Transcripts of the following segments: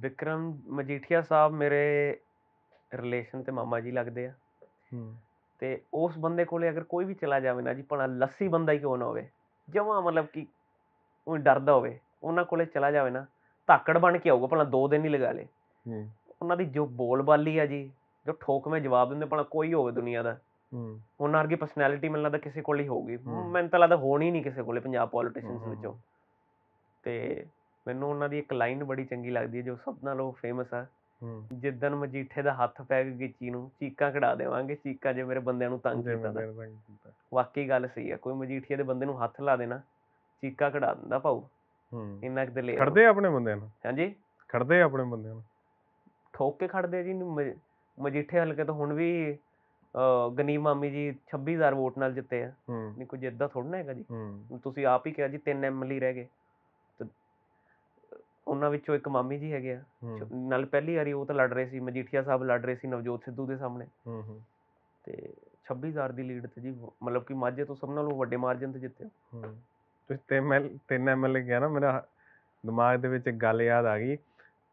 ਵਿਕਰਮ ਮਜੀਠੀਆ ਸਾਹਿਬ ਮੇਰੇ ਰਿਲੇਸ਼ਨ ਤੇ ਮਾਮਾ ਜੀ ਲੱਗਦੇ ਆ। ਹੂੰ। ਤੇ ਉਸ ਬੰਦੇ ਕੋਲੇ ਅਗਰ ਕੋਈ ਵੀ ਚਲਾ ਜਾਵੇ ਨਾ ਜੀ ਭਲਾ ਲੱਸੀ ਬੰਦਾ ਹੀ ਕਿਉਂ ਨਾ ਹੋਵੇ? ਜਮਾਂ ਮਤਲਬ ਕਿ ਉਹ ਡਰਦਾ ਹੋਵੇ ਉਹਨਾਂ ਕੋਲੇ ਚਲਾ ਜਾਵੇ ਨਾ ਧਾਕੜ ਬਣ ਕੇ ਆਊਗਾ ਭਲਾ ਦੋ ਦਿਨ ਹੀ ਲਗਾ ਲੇ। ਹੂੰ। ਉਹਨਾਂ ਦੀ ਜੋ ਬੋਲਬਾਲੀ ਆ ਜੀ ਜੋ ਠੋਕਵੇਂ ਜਵਾਬ ਦਿੰਦੇ ਭਲਾ ਕੋਈ ਹੋਵੇ ਦੁਨੀਆ ਦਾ। ਹੂੰ। ਉਹਨਾਂ ਵਰਗੀ ਪਰਸਨੈਲਿਟੀ ਮੈਨੂੰ ਲੱਗਦਾ ਕਿਸੇ ਕੋਲ ਹੀ ਹੋਊਗੀ। ਮੈਨੂੰ ਤਾਂ ਲੱਗਦਾ ਹੋਣੀ ਨਹੀਂ ਕਿਸੇ ਕੋਲੇ ਪੰਜਾਬ ਪੋਲੀਟੀਸ਼ੀਅਨਸ ਵਿੱਚੋਂ। ਤੇ ਮੈਨੂੰ ਉਹਨਾਂ ਦੀ ਇੱਕ ਲਾਈਨ ਬੜੀ ਚੰਗੀ ਲੱਗਦੀ ਹੈ ਜੋ ਸਭ ਨਾਲੋਂ ਫੇਮਸ ਆ। ਹੂੰ। ਜਿੱਦਣ ਮਜੀਠੇ ਦਾ ਹੱਥ ਪੈ ਗਿਆ ਗਿੱਚੀ ਨੂੰ ਚੀਕਾਂ ਕਢਾ ਦੇਵਾਂਗੇ ਚੀਕਾਂ ਜੇ ਮੇਰੇ ਬੰਦਿਆਂ ਨੂੰ ਤੰਗ ਕੀਤਾ ਤਾਂ। ਵਾਕਈ ਗੱਲ ਸਹੀ ਹੈ ਕੋਈ ਮਜੀਠੀਏ ਦੇ ਬੰਦੇ ਨੂੰ ਹੱਥ ਲਾ ਦੇਣਾ ਚੀਕਾਂ ਕਢਾ ਦਿੰਦਾ ਹੂੰ। ਇੰਨਾ ਕਿ ਦਲੇਰ ਖੜਦੇ ਆ ਆਪਣੇ ਬੰਦਿਆਂ ਨੂੰ? ਹਾਂਜੀ। ਖੜਦੇ ਆ ਆਪਣੇ ਬੰਦਿਆਂ ਨੂੰ? ਠੋਕ ਕੇ ਖੜਦੇ ਆ ਜੀ ਮਜੀਠੇ ਹਲਕੇ ਤੋਂ ਹੁਣ ਵੀ ਗਨੀਮ ਮਾਮੀ ਜੀ 26000 ਵੋਟ ਨਾਲ ਜਿੱਤੇ ਆ। ਨਹੀਂ ਕੁਝ ਏਦਾਂ ਥੋੜਾ ਨਾ ਹੈਗਾ ਜੀ। ਤੁਸੀਂ ਆਪ ਹੀ ਕਿਹਾ ਜੀ ਤਿੰਨ ਐਮਐਲਏ ਰਹਿ ਗਏ। ਉਹਨਾਂ ਵਿੱਚੋਂ ਇੱਕ ਮਾਮੀ ਜੀ ਹੈਗੇ ਆ। ਨਾਲ ਪਹਿਲੀ ਵਾਰੀ ਉਹ ਤਾਂ ਲੜ ਰਹੇ ਸੀ ਮਜੀਠੀਆ ਸਾਹਿਬ ਲੜ ਰਹੇ ਸੀ ਨਵਜੋਤ ਸਿੱਧੂ ਦੇ ਸਾਹਮਣੇ। ਤੇ 26000 ਦੀ ਲੀਡ ਤੇ ਜੀ ਮਤਲਬ ਕਿ ਮਾਝੇ ਤੋਂ ਸਭ ਨਾਲੋਂ ਵੱਡੇ ਮਾਰਜਨ ਤੇ ਜਿੱਤੇ ਤੁਸੀਂ ਤਿੰਨ ਐਮਐਲ ਤਿੰਨ ਐਮਐਲਏ ਗਿਆ ਨਾ ਮੇਰਾ ਦਿਮਾਗ ਦੇ ਵਿੱਚ ਗੱਲ ਯਾਦ ਆ ਗਈ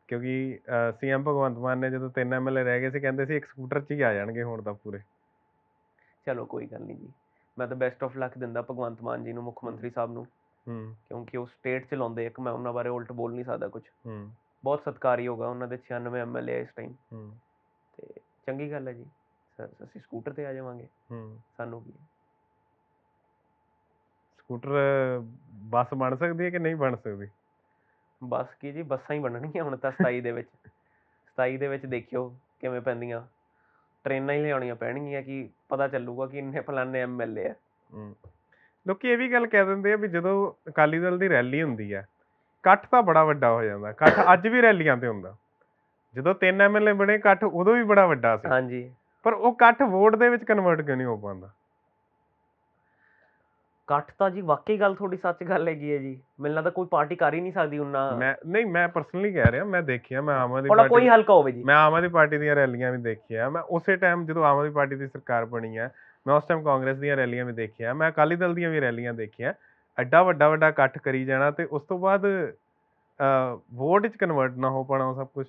ਕਿਉਂਕਿ ਸੀਐਮ ਭਗਵੰਤ ਮਾਨ ਨੇ ਜਦੋਂ ਤਿੰਨ ਐਮਐਲਏ ਰਹਿ ਗਏ ਸੀ ਕਹਿੰਦੇ ਸੀ ਇੱਕ ਸਕੂਟਰ 'ਚ ਹੀ ਆ ਜਾਣਗੇ ਹੁਣ ਤਾਂ ਪੂਰੇ। ਚਲੋ ਕੋਈ ਗੱਲ ਨਹੀਂ ਜੀ। ਮੈਂ ਤਾਂ ਬੈਸਟ ਆਫ ਲੱਕ ਦਿੰਦਾ ਭਗਵੰਤ ਮਾਨ ਜੀ ਨੂੰ ਮੁੱਖ ਮੰਤਰੀ ਸਾਹਿਬ ਨੂੰ। ਕਿਉਂਕਿ ਉਹ ਸਟੇਟ ਚਲਾਉਂਦੇ ਇੱਕ ਮੈਂ ਉਹਨਾਂ ਬਾਰੇ ਉਲਟ ਬੋਲ ਨਹੀਂ ਸਕਦਾ ਕੁਝ ਹੂੰ। ਬਹੁਤ ਸਤਿਕਾਰਯੋਗ ਆ ਉਹਨਾਂ ਦੇ 96 ਐਮਐਲਏ ਇਸ ਟਾਈਮ ਹੂੰ। ਤੇ ਚੰਗੀ ਗੱਲ ਹੈ ਜੀ। ਅਸੀਂ ਸਕੂਟਰ ਤੇ ਆ ਜਾਵਾਂਗੇ। ਹੂੰ। ਸਾਨੂੰ ਕੀ। ਸਕੂਟਰ ਬੱਸ ਬਣ ਸਕਦੀ ਹੈ ਕਿ ਨਹੀਂ ਬਣ ਸਕਦੀ? ਬਸ ਕੀ ਜੀ? ਬੱਸਾਂ ਹੀ ਬਣਨਗੀਆਂ ਹੁਣ ਤਾਂ 27 ਦੇ ਵਿੱਚ। 27 ਦੇ ਵਿੱਚ ਦੇਖਿਓ ਕਿਵੇਂ ਪੈਂਦੀਆਂ। ਟ੍ਰੇਨਾਂ ਹੀ ਲਿਆਉਣੀਆਂ ਪੈਣਗੀਆਂ ਕਿ ਪਤਾ ਚੱਲੂਗਾ ਕਿ ਇੰਨੇ ਫਲਾਣੇ ਐਮਐਲਏ ਆ। ਹੂੰ। ਲੋਕੀ ਇਹ ਵੀ ਗੱਲ ਕਹਿ ਦਿੰਦੇ ਆ ਵੀ ਜਦੋਂ ਅਕਾਲੀ ਦਲ ਦੀ ਰੈਲੀ ਹੁੰਦੀ ਆ ਇਕੱਠ ਤਾਂ ਬੜਾ ਵੱਡਾ ਹੋ ਜਾਂਦਾ ਇਕੱਠ ਅੱਜ ਵੀ ਰੈਲੀਆਂ ਤੇ ਹੁੰਦਾ। ਜਦੋਂ ਤਿੰਨ ਐਮਐਲਏ ਬਣੇ ਇਕੱਠ ਉਦੋਂ ਵੀ ਬੜਾ ਵੱਡਾ ਸੀ। ਹਾਂਜੀ। ਪਰ ਉਹ ਇਕੱਠ ਵੋਟ ਦੇ ਵਿੱਚ ਕਨਵਰਟ ਕਿਉਂ ਨਹੀਂ ਹੋ ਪਾਉਂਦਾ? ਇਕੱਠ ਤਾਂ ਜੀ ਵਾਕਈ ਗੱਲ ਤੁਹਾਡੀ ਸੱਚ ਗੱਲ ਹੈਗੀ ਹੈ ਜੀ। ਮੈਨੂੰ ਲੱਗਦਾ ਕੋਈ ਪਾਰਟੀ ਕਰ ਹੀ ਨਹੀਂ ਸਕਦੀ ਉਹਨਾਂ। ਮੈਂ ਨਹੀਂ ਮੈਂ ਪਰਸਨਲੀ ਕਹਿ ਰਿਹਾ ਮੈਂ ਦੇਖਿਆ ਮੈਂ ਆਮ ਆਦਮੀ ਭਲਾ ਕੋਈ ਪਾਰਟੀ ਹਲਕਾ ਹੋਵੇ ਜੀ। ਮੈਂ ਆਮ ਆਦਮੀ ਪਾਰਟੀ ਦੀਆਂ ਰੈਲੀਆਂ ਵੀ ਦੇਖੀਆਂ ਮੈਂ ਉਸੇ ਟਾਈਮ ਜਦੋਂ ਆਮ ਆਦਮੀ ਪਾਰਟੀ ਦੀ ਸਰਕਾਰ ਬਣੀ ਆ ਮੈਂ ਉਸ ਟਾਈਮ ਕਾਂਗਰਸ ਦੀਆਂ ਰੈਲੀਆਂ ਵੀ ਦੇਖੀਆਂ ਮੈਂ ਅਕਾਲੀ ਦਲ ਦੀਆਂ ਵੀ ਰੈਲੀਆਂ ਦੇਖੀਆਂ ਐਡਾ ਵੱਡਾ ਵੱਡਾ ਇਕੱਠ ਕਰੀ ਜਾਣਾ ਤੇ ਉਸ ਤੋਂ ਬਾਅਦ ਵੋਟ ਵਿੱਚ ਕਨਵਰਟ ਨਾ ਹੋ ਪਾਣਾ ਸਭ ਕੁਝ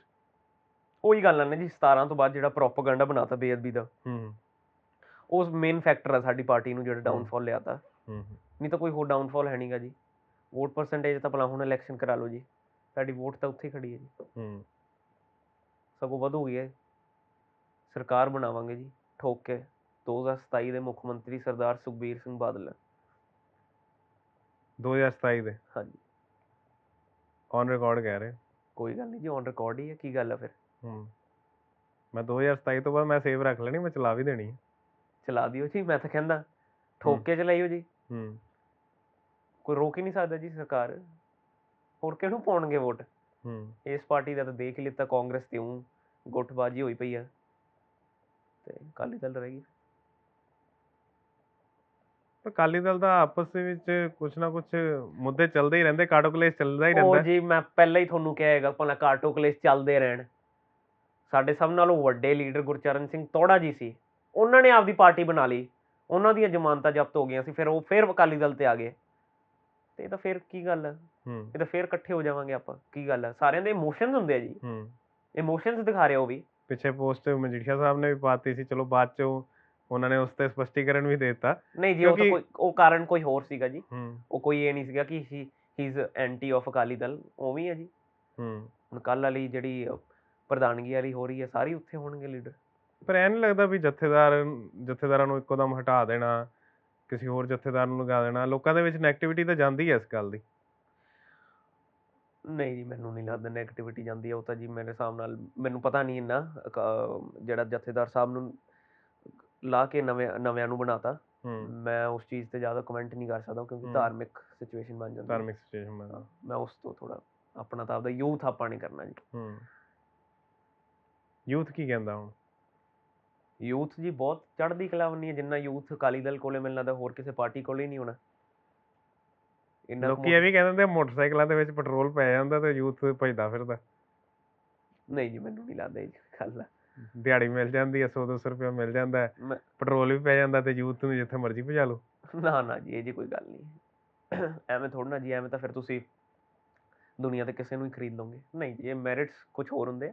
ਉਹੀ ਗੱਲ ਨਾ ਜੀ 17 ਤੋਂ ਬਾਅਦ ਜਿਹੜਾ ਪ੍ਰੋਪਾਗੈਂਡਾ ਬਣਾਤਾ ਬੇਅਦਬੀ ਦਾ। ਹੂੰ ਉਸ ਮੇਨ ਫੈਕਟਰ ਆ ਸਾਡੀ ਪਾਰਟੀ ਨੂੰ ਜਿਹੜਾ ਡਾਊਨਫਾਲ ਲਿਆਤਾ। ਹੂੰ ਨਹੀਂ ਤਾਂ ਕੋਈ ਹੋਰ ਡਾਊਨਫਾਲ ਹੈ ਨਹੀਂਗਾ ਜੀ। ਵੋਟ ਪਰਸੈਂਟੇਜ ਤਾਂ ਭਲਾ ਹੁਣ ਇਲੈਕਸ਼ਨ ਕਰਾ ਲਓ ਜੀ। ਸਾਡੀ ਵੋਟ ਤਾਂ ਉੱਥੇ ਖੜੀ ਹੈ ਜੀ। ਹੂੰ। ਸਗੋਂ ਵਧੂਗੀ ਹੈ ਸਰਕਾਰ ਬਣਾਵਾਂਗੇ ਜੀ ਠੋਕ ਕੇ। 2027 ਦੇ ਮੁੱਖ ਮੰਤਰੀ ਸਰਦਾਰ ਸੁਖਬੀਰ ਸਿੰਘ ਬਾਦਲ। 2027 ਦੇ? ਹਾਂਜੀ। ਔਨ ਰਿਕਾਰਡ ਕਹਿ ਰਹੇ। ਕੋਈ ਗੱਲ ਨਹੀਂ ਜੀ ਔਨ ਰਿਕਾਰਡ ਹੀ ਹੈ ਕੀ ਗੱਲ ਆ ਫਿਰ? ਹੂੰ। ਮੈਂ 2027 ਤੋਂ ਬਾਅਦ ਮੈਂ ਸੇਵ ਰੱਖ ਲੈਣੀ ਮੈਂ ਚਲਾ ਵੀ ਦੇਣੀ ਹੈ। ਚਲਾ ਦਿਓ ਜੀ ਮੈਂ ਤਾਂ ਕਹਿੰਦਾ ਠੋਕ ਕੇ ਚਲਾਈਓ ਜੀ। ਹੂੰ। ਕੋਈ ਰੋਕ ਹੀ ਨਹੀਂ ਸਕਦਾ ਜੀ ਸਰਕਾਰ। ਹੋਰ ਕਿਹਨੂੰ ਪਾਉਣਗੇ ਵੋਟ? ਹੂੰ। ਇਸ ਪਾਰਟੀ ਦਾ ਤਾਂ ਦੇਖ ਹੀ ਲਿੱਤਾ ਕਾਂਗਰਸ ਤੇ ਗੁੱਟਬਾਜੀ ਹੋਈ ਪਈ ਆ। ਤੇ ਅਕਾਲੀ ਦਲ ਰਹੇਗੀ ਪਰ ਅਕਾਲੀ ਦਲ ਦਾ ਆਪਸ ਦੇ ਵਿੱਚ ਕੁਛ ਨਾ ਕੁਛ ਮੁੱਦੇ ਚੱਲਦੇ ਹੀ ਰਹਿੰਦੇ ਕਾਟੋ ਕਲੇਸ਼ ਚੱਲਦਾ ਹੀ ਉਹ ਰਹਿੰਦਾ। ਜੀ ਮੈਂ ਪਹਿਲਾਂ ਹੀ ਤੁਹਾਨੂੰ ਕਿਹਾ ਹੈਗਾ ਭਲਾ ਕਾਟੋ ਕਲੇਸ਼ ਚੱਲਦੇ ਰਹਿਣ। ਸਾਡੇ ਸਭ ਨਾਲੋਂ ਵੱਡੇ ਲੀਡਰ ਗੁਰਚਰਨ ਸਿੰਘ ਤੋੜਾ ਜੀ ਸੀ। ਉਹਨਾਂ ਨੇ ਆਪਦੀ ਪਾਰਟੀ ਬਣਾ ਲਈ। ਉਹਨਾਂ ਦੀਆਂ ਜ਼ਮਾਨਤਾਂ ਜ਼ਬਤ ਹੋ ਗਈਆਂ ਸੀ ਫਿਰ ਉਹ ਫਿਰ ਅਕਾਲੀ ਦਲ ਤੇ ਆ ਗਏ। ਤੇ ਇਹ ਤਾਂ ਫਿਰ ਕੀ ਗੱਲ? ਹੂੰ। ਇਹ ਤਾਂ ਫਿਰ ਇਕੱਠੇ ਹੋ ਜਾਵਾਂਗੇ ਆਪਾਂ ਕੀ ਗੱਲ ਆ? ਸਾਰਿਆਂ ਦੇ ਇਮੋਸ਼ਨਸ ਹੁੰਦੇ ਆ ਜੀ। ਹੂੰ। ਇਮੋਸ਼ਨਸ ਦਿਖਾ ਰਹੇ ਉਹ ਵੀ। ਪਿੱਛੇ ਪੋਸਟ ਮਜੀਠੀਆ ਸਾਹਿਬ ਨੇ ਵੀ ਪਾਤੀ ਸੀ ਚਲੋ ਬਾਅਦ ਚ ਉਹ- ਉਹਨਾਂ ਨੇ ਉਸ ਤੇ ਸਪਸ਼ਟੀਕਰਨ ਵੀ ਦਿੱਤਾ ਨਹੀਂ ਜੀ ਉਹ ਤਾਂ ਕੋਈ ਉਹ ਕਾਰਨ ਕੋਈ ਹੋਰ ਸੀਗਾ ਜੀ। ਉਹ ਕੋਈ ਇਹ ਨਹੀਂ ਸੀਗਾ ਕਿ he is anti of Akali Dal ਉਵੇਂ ਹੀ ਆ ਜੀ। ਹੂੰ। ਹੁਣ ਕੱਲ ਵਾਲੀ ਜਿਹੜੀ ਪ੍ਰਧਾਨਗੀ ਵਾਲੀ ਹੋ ਰਹੀ ਹੈ ਸਾਰੀ ਉੱਥੇ ਹੋਣਗੇ ਲੀਡਰ। ਪਰ ਐਂ ਨਹੀਂ ਲੱਗਦਾ ਵੀ ਜਥੇਦਾਰ ਜਥੇਦਾਰਾਂ ਨੂੰ ਇੱਕੋ ਦਮ ਹਟਾ ਦੇਣਾ ਕਿਸੇ ਹੋਰ ਜਥੇਦਾਰ ਨੂੰ ਲਗਾ ਦੇਣਾ। ਲੋਕਾਂ ਦੇ ਵਿੱਚ ਨੈਗੇਟਿਵਿਟੀ ਤਾਂ ਜਾਂਦੀ ਹੈ ਇਸ ਗੱਲ ਦੀ। ਨਹੀਂ ਜੀ ਮੈਨੂੰ ਨਹੀਂ ਲੱਗਦਾ ਨੈਗੇਟਿਵਿਟੀ ਜਾਂਦੀ ਹੈ ਉਹ ਤਾਂ ਜੀ ਮੇਰੇ ਹਿਸਾਬ ਨਾਲ ਮੈਨੂੰ ਪਤਾ ਨਹੀਂ ਇੰਨਾ ਜਿਹੜਾ ਜਥੇਦਾਰ ਸਾਹਿਬ ਨੂੰ ਲਾ ਕੇ ਨਵੇਂ ਨਵਿਆਂ ਨੂੰ ਬਣਾਤਾ। ਮੈਂ ਉਸ ਚੀਜ਼ ਤੇ ਜ਼ਿਆਦਾ ਕਮੈਂਟ ਨਹੀਂ ਕਰ ਸਕਦਾ ਕਿਉਂਕਿ। ਧਾਰਮਿਕ ਸਿਚੁਏਸ਼ਨ ਬਣ ਜਾਂਦੀ ਧਾਰਮਿਕ ਸਿਚੁਏਸ਼ਨ ਹਾਂ, ਮੈਂ ਉਸ ਤੋਂ ਥੋੜਾ ਆਪਣਾ ਤਾਂ ਆਪਦਾ ਯੂਥ ਆਪਾਂ ਨਹੀਂ ਕਰਨਾ ਜੀ। ਹੂੰ। ਯੂਥ ਕੀ ਕਹਿੰਦਾ ਹੁਣ? ਯੂਥ ਜੀ ਬਹੁਤ ਚੜ੍ਹਦੀ ਕਲਾ ਬੰਨੀ ਹੈ ਜਿੰਨਾ ਯੂਥ ਅਕਾਲੀ ਦਲ ਕੋਲੇ ਮੈਨੂੰ ਲੱਗਦਾ ਹੋਰ ਕਿਸੇ ਪਾਰਟੀ ਕੋਲੇ ਨਹੀਂ ਹੋਣਾ। ਇੰਨਾ ਲੋਕੀ ਇਹ ਵੀ ਕਹਿੰਦੇ ਨੇ ਮੋਟਰਸਾਈਕਲਾਂ ਦੇ ਵਿੱਚ ਪੈਟਰੋਲ ਪੈ ਜਾਂਦਾ ਤੇ ਯੂਥ ਭਜਦਾ ਫਿਰਦਾ। ਨਹੀਂ ਜੀ ਮੈਨੂੰ ਨਹੀਂ ਲੱਗਦਾ ਇਹ ਗੱਲ ਦਿਹਾੜੀ ਮਿਲ ਜਾਂਦੀ ਹੈ 100 200 ਰੁਪਏ ਮਿਲ ਜਾਂਦਾ ਹੈ। ਮੈਂ ਪੈਟਰੋਲ ਵੀ ਪੈ ਜਾਂਦਾ ਤੇ ਯੂਥ ਨੂੰ ਜਿੱਥੇ ਮਰਜ਼ੀ ਭਜਾ ਲਓ। ਨਾ ਨਾ ਜੀ ਇਹ ਜੀ ਕੋਈ ਗੱਲ ਨਹੀਂ। ਐਵੇਂ ਥੋੜਾ ਨਾ ਜੀ ਐਵੇਂ ਤਾਂ ਫਿਰ ਤੁਸੀਂ ਦੁਨੀਆ ਤੇ ਕਿਸੇ ਨੂੰ ਹੀ ਖਰੀਦ ਲਓਗੇ। ਨਹੀਂ ਜੀ, ਇਹ ਮੈਰਿਟਸ ਕੁਝ ਹੋਰ ਹੁੰਦੇ ਆ।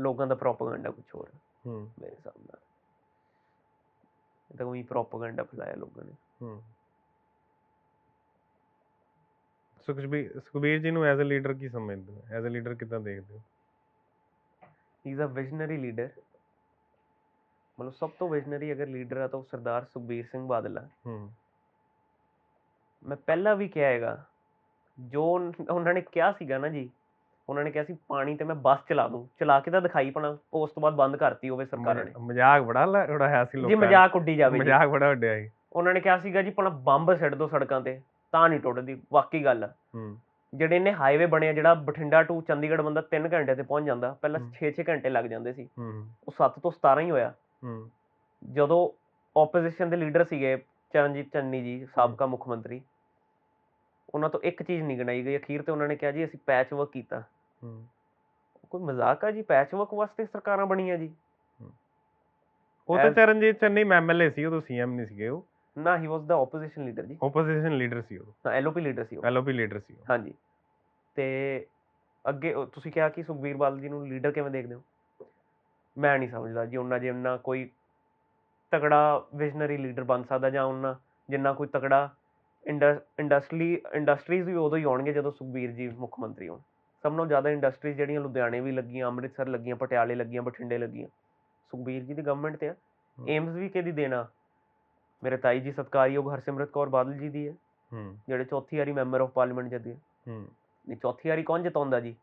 ਲੋਕਾਂ ਦਾ ਪ੍ਰੋਪਾਗੈਂਡਾ ਕੁਝ ਹੋਰ ਹੈ ਹੂੰ। ਮੇਰੇ ਹਿਸਾਬ ਨਾਲ। ਇਹ ਤਾਂ ਉਹੀ ਪ੍ਰੋਪਾਗੈਂਡਾ ਫੈਲਾਇਆ ਲੋਕਾਂ ਨੇ। ਹੂੰ। ਸੁਖਬੀਰ ਸੁਖਬੀਰ ਜੀ ਨੂੰ ਐਜ਼ ਅ ਲੀਡਰ ਕੀ ਸਮਝਦੇ ਹੋ? ਐਜ਼ ਅ ਲੀਡਰ ਕਿਦਾਂ ਦੇਖਦੇ ਹੋ? He is a visionary leader ਮਤਲਬ ਸਭ ਤੋਂ ਵਿਜ਼ਨਰੀ ਅਗਰ ਲੀਡਰ ਆ ਤਾਂ ਉਹ ਸਰਦਾਰ ਸੁਖਬੀਰ ਸਿੰਘ ਬਾਦਲ ਆ। ਹੂੰ। ਮੈਂ ਪਹਿਲਾਂ ਵੀ ਕਿਹਾ ਹੈਗਾ ਜੋ ਉਹਨਾਂ ਨੇ ਕਿਹਾ ਸੀਗਾ ਨਾ ਜੀ ਉਹਨਾਂ ਨੇ ਕਿਹਾ ਸੀ ਪਾਣੀ ਤੇ ਮੈਂ ਬੱਸ ਚਲਾ ਦੂੰ। ਚਲਾ ਕੇ ਤਾਂ ਦਿਖਾਈ ਪਣਾ ਉਸ ਤੋਂ ਬਾਅਦ ਬੰਦ ਕਰਤੀ ਹੋਵੇ ਸਰਕਾਰਾਂ ਨੇ। ਮਜ਼ਾ- ਮਜ਼ਾਕ ਬੜਾ ਉਡਾਇਆ ਸੀ ਜੀ ਲੋਕਾਂ ਨੇ ਮਜ਼ਾਕ ਉੱਡੀ ਜਾਵੇ ਜੀ। ਮਜ਼ਾਕ ਬੜਾ ਉੱਡਿਆ ਸੀ। ਉਹਨਾਂ ਨੇ ਕਿਹਾ ਸੀਗਾ ਜੀ ਭਲਾ ਬੰਬ ਸਿੱਟ ਦੋ ਸੜਕਾਂ ਤੇ ਤਾਂ ਨਹੀਂ ਟੁੱਟਦੀ ਵਾਕਈ ਗੱਲ ਆ। ਹੂੰ। ਜਿਹੜੇ ਨੇ ਹਾਈਵੇ ਬਣਿਆ ਜਿਹੜਾ ਬਠਿੰਡਾ ਟੂ ਚੰਡੀਗੜ੍ਹ ਬੰਦਾ 3 ਘੰਟੇ ਤੇ ਪਹੁੰਚ ਜਾਂਦਾ ਪਹਿਲਾਂ ਹਮ। 6-6 ਘੰਟੇ ਲੱਗ ਜਾਂਦੇ ਸੀ। ਉਹ 7 ਤੋਂ 17 ਹੀ ਹੋਇਆ। ਜਦੋਂ ਆਪੋਜੀਸ਼ਨ ਦੇ ਲੀਡਰ ਸੀਗੇ ਚਰਨਜੀਤ ਚੰਨੀ ਜੀ ਸਾਬਕਾ ਮੁੱਖ ਮੰਤਰੀ ਉਹਨਾਂ ਤੋਂ ਇੱਕ ਚੀਜ਼ ਨਹੀਂ ਗਣਾਈ ਗਈ। ਅਖੀਰ ਤੇ ਉਹਨਾਂ ਨੇ ਕਿਹਾ ਜੀ ਅਸੀਂ ਪੈਚ ਵਰਕ ਕੀਤਾ ਕੋਈ ਮਜ਼ਾਕ ਆ ਜੀ? ਪੈਚ ਵਰਕ ਵਾਸਤੇ ਸਰਕਾਰਾਂ ਬਣੀਆਂ ਜੀ। ਉਹ ਤਾਂ ਚਰਨਜੀਤ ਚੰਨੀ ਐਮਐਲਏ ਸੀ ਉਦੋਂ ਸੀਐਮ ਨਹੀਂ ਸੀਗੇ ਉਹ। No he was the opposition leader ਜੀ। ਆਪੋਜੀਸ਼ਨ ਲੀਡਰ ਸੀ ਉਹ। ਐਲਓਪੀ ਲੀਡਰ ਸੀ ਉਹ। ਐਲਓਪੀ ਲੀਡਰ ਸੀ ਉਹ। ਹਾਂਜੀ। ਤੇ ਅੱਗੇ ਤੁਸੀਂ ਕਿਹਾ ਕਿ ਸੁਖਬੀਰ ਬਾਦਲ ਜੀ ਨੂੰ ਲੀਡਰ ਕਿਵੇਂ ਦੇਖਦੇ ਹੋ? ਮੈਂ ਨਹੀਂ ਸਮਝਦਾ ਜੀ ਉਹਨਾਂ ਜਿੰਨਾ ਕੋਈ ਤਗੜਾ ਵਿਜ਼ਨਰੀ ਲੀਡਰ ਬਣ ਸਕਦਾ ਜਾਂ ਉਹਨਾਂ ਜਿੰਨਾ ਕੋਈ ਤਗੜਾ ਇੰਡਸਟਰੀ ਇੰਡਸਟਰੀਜ਼ ਵੀ ਉਦੋਂ ਹੀ ਆਉਣਗੇ ਜਦੋਂ ਸੁਖਬੀਰ ਜੀ ਮੁੱਖ ਮੰਤਰੀ ਹੋਣ। ਸਭ ਨਾਲੋਂ ਜ਼ਿਆਦਾ ਇੰਡਸਟਰੀਜ਼ ਜਿਹੜੀਆਂ ਲੁਧਿਆਣੇ ਵੀ ਲੱਗੀਆਂ ਅੰਮ੍ਰਿਤਸਰ ਲੱਗੀਆਂ ਪਟਿਆਲੇ ਲੱਗੀਆਂ ਬਠਿੰਡੇ ਲੱਗੀਆਂ। ਸੁਖਬੀਰ ਜੀ ਦੀ ਗਵਰਨਮੈਂਟ ਤੇ ਆ। ਏਮਸ ਵੀ ਕਿਹਦੀ ਦੇਣਾ ਮੇਰੇ ਤਾਈ ਜੀ ਸਤਕਾਰਯੋਗ ਹਰਸਿਮਰਤ ਕੌਰ ਬਾਦਲ ਜੀ ਦੀ ਹੈ। ਜਿਹੜੇ ਚੌਥੀ ਵਾਰੀ ਮੈਂਬਰ ਆਫ ਪਾਰਲੀਮੈਂਟ ਜੱਦੀ ਹੂੰ। ਨਹੀਂ ਚੌਥੀ ਵਾਰੀ ਕੌਣ ਜਿਤਾਉਂਦਾ ਜੀ?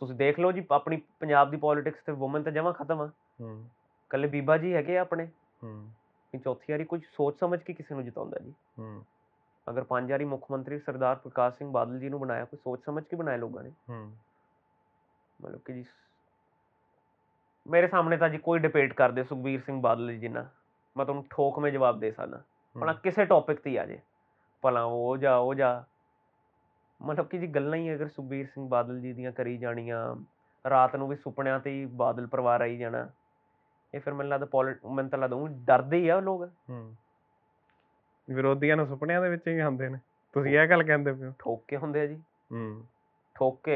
ਤੁਸੀਂ ਦੇਖ ਲਓ ਜੀ ਆਪਣੀ ਪੰਜਾਬ ਦੀ ਪੋਲਿਟਿਕਸ ਤੇ ਔਮਨ ਤਾਂ ਜਮਾ ਖਤਮ ਆ। ਹੂੰ। ਕੱਲੇ ਬੀਬਾ ਜੀ ਹੈਗੇ ਆ ਆਪਣੇ। ਹੂੰ। ਨਹੀਂ ਚੌਥੀ ਵਾਰੀ ਕੁਝ ਸੋਚ ਸਮਝ ਕੇ ਕਿਸੇ ਨੂੰ ਜਿਤਾਉਂਦਾ ਜੀ। ਹੂੰ। ਅਗਰ ਪੰਜ ਵਾਰੀ ਮੁੱਖ ਮੰਤਰੀ ਸਰਦਾਰ ਪ੍ਰਕਾਸ਼ ਸਿੰਘ ਬਾਦਲ ਜੀ ਨੂੰ ਬਣਾਇਆ ਕੋਈ ਸੋਚ ਸਮਝ ਕੇ ਬਣਾਇਆ ਲੋਕਾਂ ਨੇ? ਹੂੰ। ਮਤਲਬ ਕਿ ਜੀ ਮੇਰੇ ਸਾਹਮਣੇ ਤਾਂ ਜੀ ਕੋਈ ਡਿਬੇਟ ਕਰਦੇ ਸੁਖਬੀਰ ਸਿੰਘ ਬਾਦਲ ਜੀ ਜਿੰਨਾ। ਮੈਂ ਤੁਹਾਨੂੰ ਠੋਕਵੇਂ ਜਵਾਬ ਦੇ ਸਕਦਾ। ਭਲਾ ਕਿਸੇ ਟੌਪਿਕ ਤੇ ਹੀ ਆ ਜੇ। ਭਲਾ ਉਹ ਜਾ ਉਹ ਜਾ। ਮਤਲਬ ਕਿ ਜੀ ਗੱਲਾਂ ਹੀ ਅਗਰ ਸੁਖਬੀਰ ਸਿੰਘ ਬਾਦਲ ਜੀ ਦੀਆਂ ਕਰੀ ਜਾਣੀਆਂ ਰਾਤ ਨੂੰ ਵੀ ਸੁਪਨਿਆਂ ਤੇ ਹੀ ਬਾਦਲ ਪਰਿਵਾਰ ਆਈ ਜਾਣਾ ਇਹ ਫਿਰ ਮੈਨੂੰ ਲੱਗਦਾ ਪੋਲਿਟ ਮੈਨੂੰ ਤਾਂ ਲੱਗਦਾ ਊਂ ਡਰਦੇ ਹੀ ਆ ਉਹ ਲੋਕ। ਹੂੰ। ਵਿਰੋਧੀਆਂ ਨੂੰ ਸੁਪਨਿਆਂ ਦੇ ਵਿੱਚ ਹੀ ਆਉਂਦੇ ਨੇ। ਤੁਸੀਂ ਇਹ ਗੱਲ ਕਹਿੰਦੇ ਹੋ। ਠੋਕ ਹੁੰਦੇ ਆ ਜੀ। ਹੂੰ। ਠੋਕ।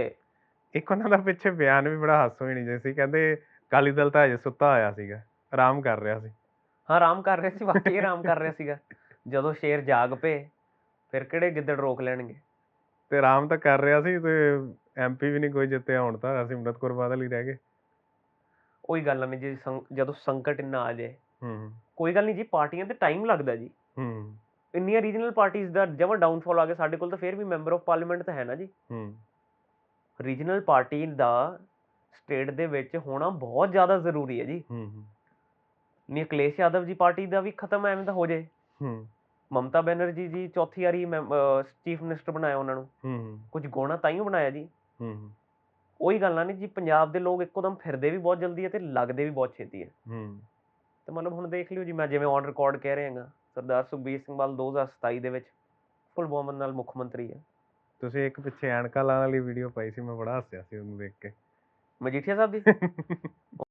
ਇੱਕ ਉਹਨਾਂ ਦਾ ਪਿੱਛੇ ਬਿਆਨ ਵੀ ਬੜਾ ਹਾਸੋ ਹੋਣੀ ਜੇ ਸੀ ਕਹਿੰਦੇ ਅਕਾਲੀ ਦਲ ਤਾਂ ਅਜੇ ਸੁੱਤਾ ਹੋਇਆ ਸੀਗਾ ਆਰਾਮ ਕਰ ਰਿਹਾ ਸੀ। ਹਾਂ ਆਰਾਮ ਕਰ ਰਹੇ ਸੀ ਵਾਕਈ ਆਰਾਮ ਕਰ ਰਹੇ ਸੀਗਾ। ਜਦੋਂ ਸ਼ੇਰ ਜਾਗ ਪਏ ਫਿਰ ਕਿਹੜੇ ਗਿੱਦੜ ਰੋਕ ਲੈਣਗੇ? ਤੇ ਆਰਾਮ ਤਾਂ ਕਰ ਰਿਹਾ ਸੀ ਤੇ ਐਮਪੀ ਵੀ ਨਹੀਂ ਕੋਈ ਜਿੱਤਿਆ ਹੁਣ ਤਾਂ ਸਿਮਰਤ ਕੌਰ ਬਾਦਲ ਹੀ ਰਹਿ ਗਏ। ਉਹੀ ਗੱਲ ਨਹੀਂ ਜੀ ਸੰਕ- ਜਦੋਂ ਸੰਕਟ ਇੰਨਾ ਆ ਜਾਏ ਹੂੰ ਕੋਈ ਗੱਲ ਨਹੀਂ ਜੀ ਪਾਰਟੀਆਂ ਤੇ ਟਾਈਮ ਲੱਗਦਾ ਜੀ। ਹੂੰ। ਇੰਨੀਆਂ ਰੀਜਨਲ ਪਾਰਟੀਆਂ ਦਾ ਜਮਾਂ ਡਾਊਨਫਾਲ ਆ ਗਿਆ ਸਾਡੇ ਕੋਲ ਤਾਂ ਫਿਰ ਵੀ ਮੈਂਬਰ ਆਫ ਪਾਰਲੀਮੈਂਟ ਤਾਂ ਹੈ ਨਾ ਜੀ। ਹੂੰ। ਰੀਜਨਲ ਪਾਰਟੀ ਦਾ ਸਟੇਟ ਦੇ ਵਿੱਚ ਹੋਣਾ ਬਹੁਤ ਜ਼ਿਆਦਾ ਜ਼ਰੂਰੀ ਹੈ ਜੀ। ਹੂੰ ਹੂੰ, ਨਹੀਂ ਅਖਿਲੇਸ਼ ਯਾਦਵ ਜੀ ਪਾਰਟੀ ਦਾ ਵੀ ਖਤਮ ਐਵੇਂ ਦਾ ਹੋ ਜਾਏ। ਹੂੰ। ਮਮਤਾ ਬੈਨਰਜੀ ਜੀ ਚੌਥੀ ਵਾਰੀ ਚੀਫ ਮਿਨਿਸਟਰ ਬਣਾਇਆ ਉਹਨਾਂ ਨੂੰ। ਹੂੰ ਕੁਝ ਗੋਣਾ ਤਾਂ ਹੀ ਬਣਾਇਆ ਜੀ। ਹੂੰ ਉਹੀ ਗੱਲਾਂ ਨੇ ਜੀ ਪੰਜਾਬ ਦੇ ਲੋਕ ਇੱਕੋਦਮ ਫਿਰਦੇ ਵੀ ਬਹੁਤ ਜਲਦੀ ਹੈ ਤੇ ਲੱਗਦੇ ਵੀ ਬਹੁਤ ਛੇਤੀ ਹੈ ਹੂੰ। ਤੇ ਮਤਲਬ ਹੁਣ ਦੇਖ ਲਿਓ ਜੀ ਮੈਂ ਜਿਵੇਂ ਔਨ ਰਿਕਾਰਡ ਕਹਿ ਰਿਹਾ ਹਾਂ ਸਰਦਾਰ ਸੁਖਬੀਰ ਸਿੰਘ ਬਾਦਲ 2027 ਦੇ ਵਿੱਚ ਫੁੱਲ ਬਹੁਮਤ ਨਾਲ ਮੁੱਖ ਮੰਤਰੀ ਹੈ ਤੁਸੀਂ ਇੱਕ ਪਿੱਛੇ ਐਨਕਾਂ ਲਾਉਣ ਵਾਲੀ ਵੀਡੀਓ ਪਾਈ ਸੀ ਮੈਂ ਬੜਾ ਹੱਸਿਆ ਸੀ ਉਹਨੂੰ ਦੇਖ ਕੇ। ਮਜੀਠੀਆ ਸਾਹਿਬ ਦੀ